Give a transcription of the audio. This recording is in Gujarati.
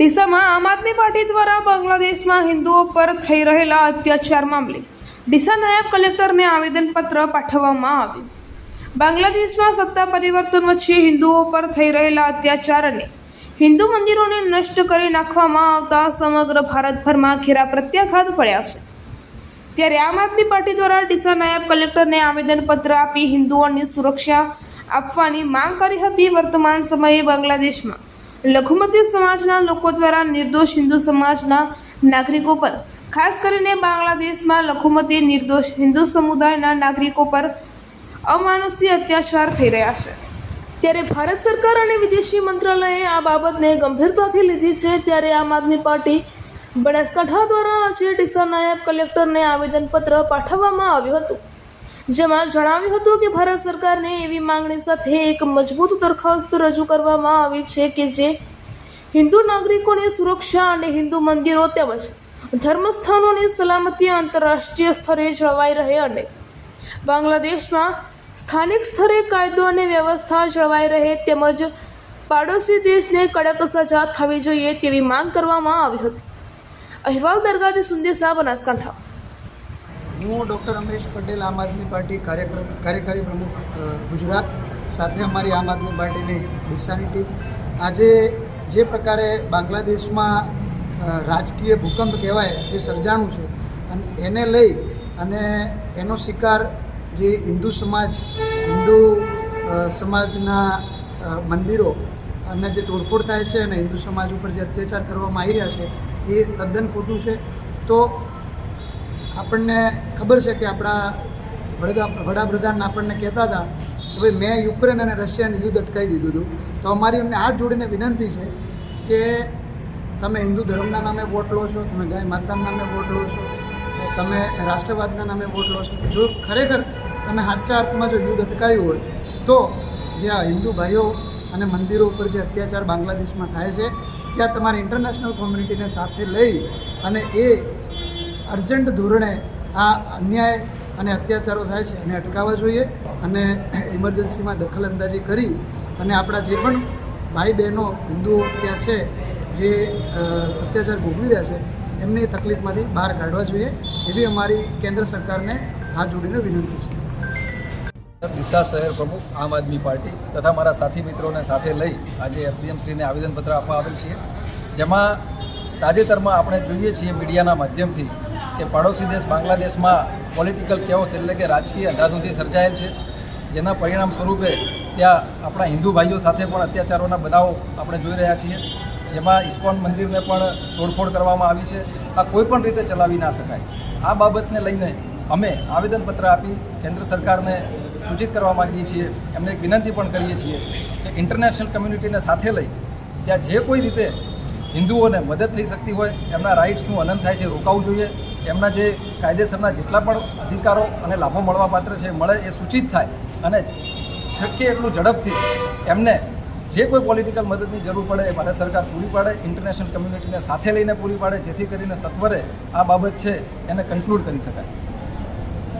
ડીસામાં આમ આદમી પાર્ટી દ્વારા બાંગ્લાદેશમાં હિન્દુઓ પર થઈ રહેલા અત્યાચાર મામલે ડીસા નાયબ કલેક્ટરને આવેદનપત્ર પાઠવવામાં આવ્યું. બાંગ્લાદેશમાં સત્તા પરિવર્તન વચ્ચે હિન્દુઓ પર થઈ રહેલા અત્યાચાર અને હિન્દુ મંદિરોને નષ્ટ કરી નાખવામાં આવતા સમગ્ર ભારતભરમાં ઘેરા પ્રત્યાઘાત પડ્યા છે. ત્યારે આમ આદમી પાર્ટી દ્વારા ડીસા નાયબ કલેક્ટરને આવેદનપત્ર આપી હિન્દુઓની સુરક્ષા આપવાની માંગ કરી હતી વર્તમાન સમયે બાંગ્લાદેશમાં. લઘુમતી સમાજના લોકો દ્વારા નિર્દોષ હિન્દુ સમાજના નાગરિકો પર, ખાસ કરીને બાંગ્લાદેશમાં લઘુમતી નિર્દોષ હિન્દુ સમુદાયના નાગરિકો પર અમાનુષી અત્યાચાર થઈ રહ્યા છે. ત્યારે ભારત સરકાર અને વિદેશી મંત્રાલયે આ બાબતને ગંભીરતાથી લીધી છે, ત્યારે આમ આદમી પાર્ટી બનાસકાંઠા દ્વારા આજે ડીસા નાયબ કલેક્ટરને આવેદનપત્ર પાઠવવામાં આવ્યું હતું. જેમાં જણાવ્યું હતું કે ભારત સરકારને એવી માંગણી સાથે એક મજબૂત દરખાસ્ત રજૂ કરવામાં આવી છે કે જે હિન્દુ નાગરિકોની સુરક્ષા અને હિન્દુ મંદિરો તેમજ ધર્મસ્થાનોની સલામતી આંતરરાષ્ટ્રીય સ્તરે જળવાઈ રહે અને બાંગ્લાદેશમાં સ્થાનિક સ્તરે કાયદો અને વ્યવસ્થા જળવાઈ રહે તેમજ પાડોશી દેશને કડક સજા થવી જોઈએ તેવી માંગ કરવામાં આવી હતી. અહેવાલ દરગાહ સુંદેસા બનાસકાંઠા. હું ડૉક્ટર રમેશ પટેલ, આમ આદમી પાર્ટી કાર્યક્રમ, કાર્યકારી પ્રમુખ ગુજરાત સાથે અમારી આમ આદમી પાર્ટીની ડીસાની ટીમ. આજે જે પ્રકારે બાંગ્લાદેશમાં રાજકીય ભૂકંપ કહેવાય, જે સર્જાણું છે, અને એને લઈ અને એનો શિકાર જે હિન્દુ સમાજ, હિન્દુ સમાજના મંદિરો અને જે તોડફોડ થાય છે અને હિન્દુ સમાજ ઉપર જે અત્યાચાર કરવામાં આવી રહ્યા છે, એ તદ્દન ખોટું છે. તો આપણને ખબર છે કે આપણા વડા વડાપ્રધાન આપણને કહેતા હતા કે ભાઈ, મેં યુક્રેન અને રશિયાને યુદ્ધ અટકાવી દીધું હતું. તો અમારી અમને હાથ જોડીને વિનંતી છે કે તમે હિન્દુ ધર્મના નામે વોટ લો છો, તમે ગાય માતાના નામે વોટ લો છો, તમે રાષ્ટ્રવાદના નામે વોટ લો છો. જો ખરેખર તમે સાચા અર્થમાં જો યુદ્ધ અટકાવ્યું હોય, તો જે આ હિન્દુ ભાઈઓ અને મંદિરો ઉપર જે અત્યાચાર બાંગ્લાદેશમાં થાય છે, ત્યાં તમારે ઇન્ટરનેશનલ કોમ્યુનિટીને સાથે લઈ અને એ અર્જન્ટ ધોરણે આ અન્યાય અને અત્યાચારો થાય છે એને અટકાવવા જોઈએ અને ઇમરજન્સીમાં દખલઅંદાજી કરી અને આપણા જે પણ ભાઈ બહેનો હિન્દુઓ ત્યાં છે, જે અત્યાચાર ભોગવી રહ્યા છે, એમની તકલીફમાંથી બહાર કાઢવા જોઈએ એવી અમારી કેન્દ્ર સરકારને હાથ જોડીને વિનંતી છે. ડીસા શહેર પ્રમુખ આમ આદમી પાર્ટી તથા મારા સાથી મિત્રોને સાથે લઈ આજે એસડીએમશ્રીને આવેદનપત્ર આપવા આવેલ છીએ. જેમાં તાજેતરમાં આપણે જોઈએ છીએ મીડિયાના માધ્યમથી કે પાડોશી દેશ બાંગ્લાદેશમાં પોલિટિકલ કેઓસ એટલે કે રાજકીય અંધાધૂંધી સર્જાયેલ છે. જેના પરિણામ સ્વરૂપે ત્યાં આપણા હિન્દુ ભાઈઓ સાથે પણ અત્યાચારોના બનાવો આપણે જોઈ રહ્યા છીએ. જેમાં ઇસ્કોન મંદિરને પણ તોડફોડ કરવામાં આવી છે. આ કોઈ પણ રીતે ચલાવી ના શકાય. આ બાબતને લઈને અમે આવેદનપત્ર આપી કેન્દ્ર સરકારને સૂચિત કરવા માગીએ છીએ. એમને એક વિનંતી પણ કરીએ છીએ કે ઇન્ટરનેશનલ કમ્યુનિટીને સાથે લઈ ત્યાં જે કોઈ રીતે હિન્દુઓને મદદ થઈ શકતી હોય, એમના રાઇટ્સનું અનંત થાય છે રોકાવવું જોઈએ. એમના જે કાયદેસરના જેટલા પણ અધિકારો અને લાભો મળવાપાત્ર છે, મળે એ સૂચિત થાય અને શક્ય એટલું ઝડપથી એમને જે કોઈ પોલિટિકલ મદદની જરૂર પડે એ ભારત સરકાર પૂરી પાડે ઇન્ટરનેશનલ કમ્યુનિટીને સાથે લઈને પૂરી પાડે, જેથી કરીને સત્વરે આ બાબત છે એને કન્ક્લુડ કરી શકાય.